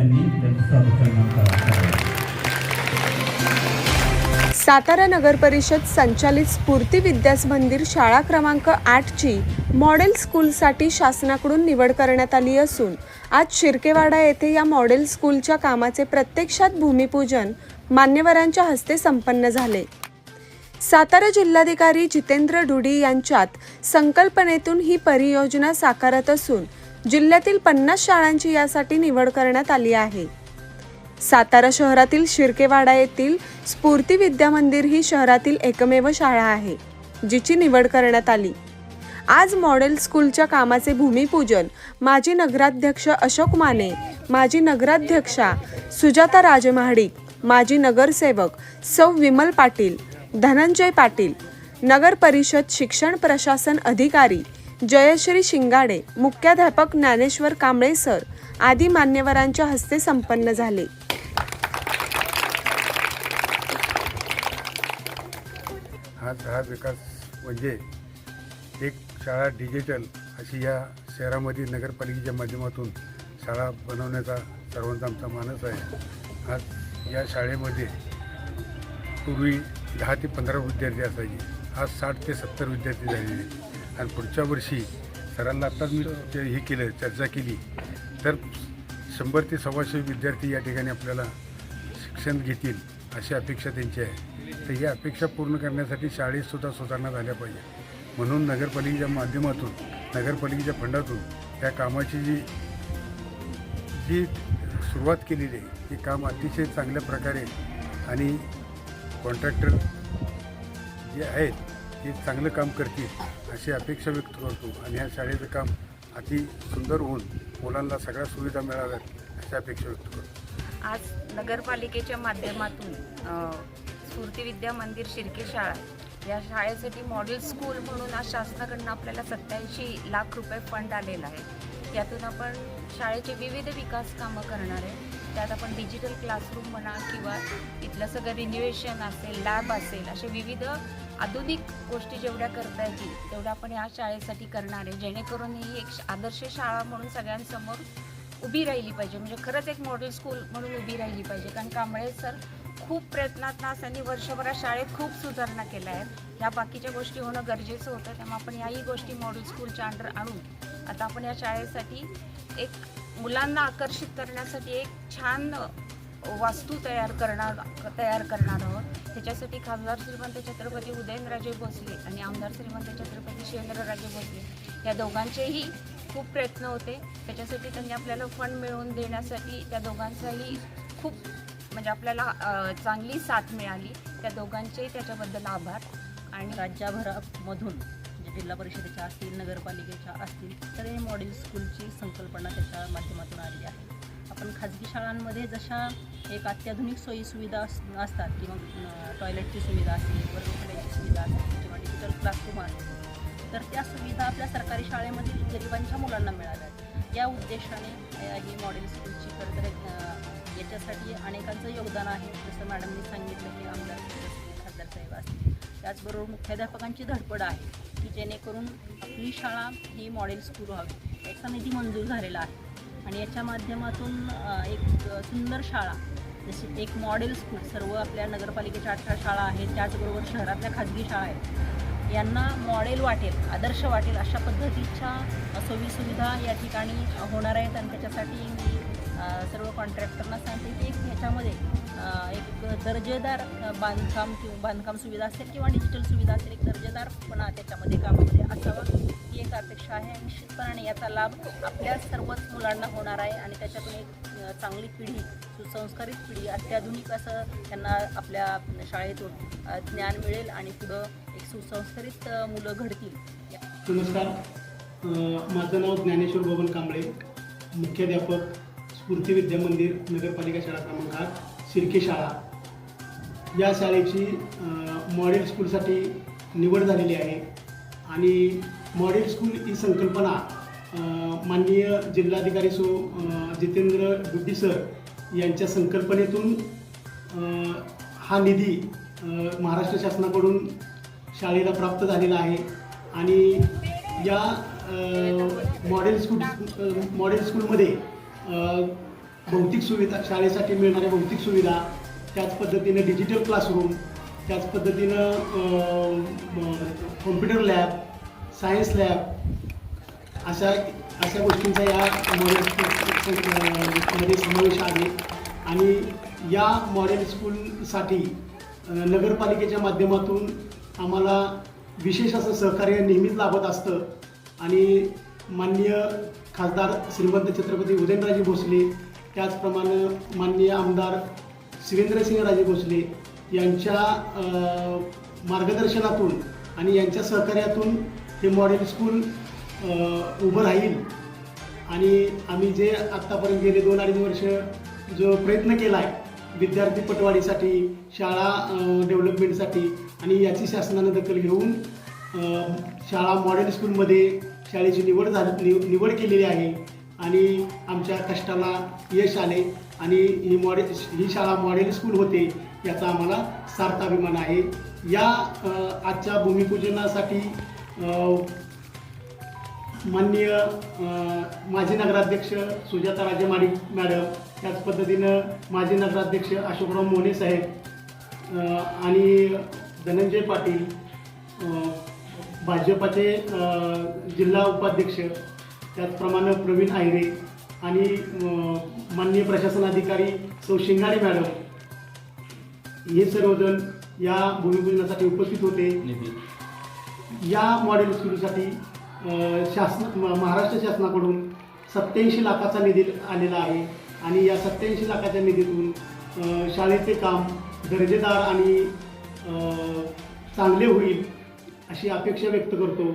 त्यांनी सातारा नगर परिषद संचालित स्फूर्ती विद्यास मंदिर शाळा क्रमांक आठची मॉडेल स्कूलसाठी शासनाकडून निवड करण्यात आली असून आज शिर्केवाडा येथे या मॉडेल स्कूलच्या कामाचे प्रत्यक्षात भूमिपूजन मान्यवरांच्या हस्ते संपन्न झाले. सातारा जिल्हाधिकारी जितेंद्र ढुडी यांच्यात संकल्पनेतून ही परियोजना साकारत असून जिल्ह्यातील पन्नास शाळांची यासाठी निवड करण्यात आली आहे. सातारा शहरातील शिर्केवाडा येथील स्फूर्ती विद्या मंदिर ही शहरातील एकमेव शाळा आहे जिची निवड करण्यात आली. आज मॉडेल स्कूलच्या कामाचे भूमिपूजन माजी नगराध्यक्ष अशोक माने माजी नगराध्यक्षा सुजाता राजमहाडिक माजी नगरसेवक सौ विमल पाटील धनंजय पाटील नगर परिषद शिक्षण प्रशासन अधिकारी जयश्री शिंगाडे मुख्याध्यापक ज्ञानेश्वर कांबळे सर आदी मान्यवरांच्या हस्ते संपन्न झाले. हा हा विकास म्हणजे एक शाळा डिजिटल अशी या शहरामध्ये नगरपालिकेच्या माध्यमातून शाळा बनवण्याचा सर्वांचा आमचा मानस आहे. आज या शाळेमध्ये पूर्वी दहा ते पंधरा विद्यार्थी असायचे. आज साठ ते सत्तर विद्यार्थी झालेले आणि पुढच्या वर्षी सरांना आत्ताच मी ते हे केलं चर्चा केली. तर शंभर ते सव्वाशे विद्यार्थी या ठिकाणी आपल्याला शिक्षण घेतील अशी अपेक्षा त्यांची आहे. तर ही अपेक्षा पूर्ण करण्यासाठी शाळेतसुद्धा सुधारणा झाल्या पाहिजे म्हणून नगरपालिकेच्या माध्यमातून नगरपालिकेच्या फंडातून या कामाची जी जी सुरुवात केलेली आहे हे काम अतिशय चांगल्या प्रकारे आणि कॉन्ट्रॅक्टर जे आहेत ते चांगलं काम करतील अशी अपेक्षा व्यक्त करतो. आणि ह्या शाळेचं काम अति सुंदर होऊन मुलांना सगळ्या सुविधा मिळाव्यात अशी अपेक्षा व्यक्त करतो. आज नगरपालिकेच्या माध्यमातून स्फूर्ती विद्या मंदिर शिर्के शाळा या शाळेसाठी मॉडेल स्कूल म्हणून आज शासनाकडनं आपल्याला सत्याऐंशी लाख रुपये फंड आलेला आहे. यातून आपण शाळेचे विविध विकास कामं करणार आहे. त्यात आपण डिजिटल क्लासरूम म्हणा किंवा इथलं सगळं रिन्युएशन असेल लॅब असेल असे विविध आधुनिक गोष्टी जेवढ्या करता येतील तेवढ्या आपण या शाळेसाठी करणार आहे. जेणेकरून ही एक आदर्श शाळा म्हणून सगळ्यांसमोर उभी राहिली पाहिजे. म्हणजे खरंच एक मॉडेल स्कूल म्हणून उभी राहिली पाहिजे. कारण कांबळे सर खूप प्रयत्नात ना त्यांनी वर्षभरात शाळेत खूप सुधारणा केल्या आहेत. ह्या बाकीच्या गोष्टी होणं गरजेचं होतं. त्यामुळे आपण याही गोष्टी मॉडेल स्कूलच्या अंडर आणून आता आपण या शाळेसाठी एक मुलांना आकर्षित करण्यासाठी एक छान वास्तू तयार करणार तयार करणार आहोत. त्याच्यासाठी खासदार श्रीमंत छत्रपती उदयनराजे भोसले आणि आमदार श्रीमंत छत्रपती शिवेंद्रराजे भोसले या दोघांचेही खूप प्रयत्न होते. त्याच्यासाठी त्यांनी आपल्याला फंड मिळवून देण्यासाठी त्या दोघांचाही खूप म्हणजे आपल्याला चांगली साथ मिळाली. त्या दोघांचेही त्याच्याबद्दल आभार. आणि राज्यभरामधून जे जिल्हा परिषदेच्या असतील नगरपालिकेच्या असतील तर हे मॉडेल स्कूलची संकल्पना त्याच्या माध्यमातून आली आहे. पण खाजगी शाळांमध्ये जशा एक अत्याधुनिक सोयीसुविधा अस असतात किंवा टॉयलेटची सुविधा असेल वर्गखोल्याची सुविधा असेल किंवा डिजिटल क्लासरूम असेल तर त्या सुविधा आपल्या सरकारी शाळेमधील गरिबांच्या मुलांना मिळाव्यात या उद्देशाने ही मॉडेल स्कूलची खरं तर याच्यासाठी अनेकांचं योगदान आहे. जसं मॅडमनी सांगितलं की आमदार खासदार साहेब असतील. त्याचबरोबर मुख्याध्यापकांची धडपड आहे की जेणेकरून आपली शाळा ही मॉडेल स्कूल व्हावी. याचा निधी मंजूर झालेला आहे. आणि याच्या माध्यमातून एक सुंदर शाळा जशी एक मॉडेल स्कूल सर्व आपल्या नगरपालिकेच्या अठरा शाळा आहेत त्याचबरोबर शहरातल्या खाजगी शाळा आहेत. यांना मॉडेल वाटेल आदर्श वाटेल अशा पद्धतीच्या सोयीसुविधा या ठिकाणी होणार आहेत. आणि त्याच्यासाठी मी सर्व कॉन्ट्रॅक्टरना सांगते की एक ह्याच्यामध्ये एक दर्जेदार बांधकाम किंवा बांधकाम सुविधा असेल किंवा डिजिटल सुविधा असेल एक दर्जेदारपणा त्याच्यामध्ये कामामध्ये असावा. ही एक अपेक्षा आहे आणि निश्चितपणाने याचा लाभ आपल्या सर्वच मुलांना होणार आहे आणि त्याच्यातून एक चांगली पिढी सुसंस्कारित पिढी अत्याधुनिक असं त्यांना आपल्या शाळेतून ज्ञान मिळेल आणि पुढं एक सुसंस्कारित मुलं घडतील. या- नमस्कार. माझं नाव ज्ञानेश्वर बबन कांबळे मुख्याध्यापक स्फूर्ती विद्या मंदिर नगरपालिका शाळा क्रमांक आठ. शिर्के शाळा. या शाळेची मॉडेल स्कूलसाठी निवड झालेली आहे. आणि मॉडेल स्कूल ही संकल्पना माननीय जिल्हाधिकारी सो जितेंद्र गुड्डी सर यांच्या संकल्पनेतून हा निधी महाराष्ट्र शासनाकडून शाळेला प्राप्त झालेला आहे. आणि या मॉडेल स्कूल मॉडेल स्कूलमध्ये भौतिक सुविधा शाळेसाठी मिळणाऱ्या भौतिक सुविधा त्याच पद्धतीनं डिजिटल क्लासरूम त्याच पद्धतीनं कॉम्प्युटर लॅब सायन्स लॅब अशा अशा गोष्टींचा या मॉडेल समावेश आहे. आणि या मॉडेल स्कूलसाठी नगरपालिकेच्या माध्यमातून आम्हाला विशेष असं सहकार्य नेहमीच लाभत असतं. आणि माननीय खासदार श्रीमंत छत्रपती उदयनराजे भोसले त्याचप्रमाणे माननीय आमदार शिवेंद्रसिंहराजे भोसले यांच्या मार्गदर्शनातून आणि यांच्या सहकार्यातून हे मॉडेल स्कूल उभं राहील. आणि आम्ही जे आत्तापर्यंत गेले दोन अडीच वर्ष जो प्रयत्न केला आहे विद्यार्थी पटवाडीसाठी शाळा डेव्हलपमेंटसाठी आणि याची शासनानं दखल घेऊन शाळा मॉडेल स्कूलमध्ये शाळेची निवड झाली निवड केलेली आहे. आणि आमच्या कष्टाला यश आले आणि ही मॉडेल ही शाळा मॉडेल स्कूल होते याचा आम्हाला सार्थ अभिमान आहे. या आजच्या भूमिपूजनासाठी माननीय माजी नगराध्यक्ष सुजाता राजे माणिक मॅडम त्याच पद्धतीनं माजी नगराध्यक्ष अशोकराव मोने साहेब आणि धनंजय पाटील भाजपाचे जिल्हा उपाध्यक्ष त्याचप्रमाणे प्रवीण आयरे आणि माननीय प्रशासन अधिकारी सौ शिंगारे मॅडम हे सर्वजण या भूमिपूजनासाठी उपस्थित होते. या मॉडेल स्कूलसाठी शासन महाराष्ट्र शासनाकडून सत्याऐंशी लाखाचा निधी आलेला आहे आणि या सत्याऐंशी लाखाच्या निधीतून शाळेचे काम दर्जेदार आणि चांगले होईल अशी अपेक्षा व्यक्त करतो.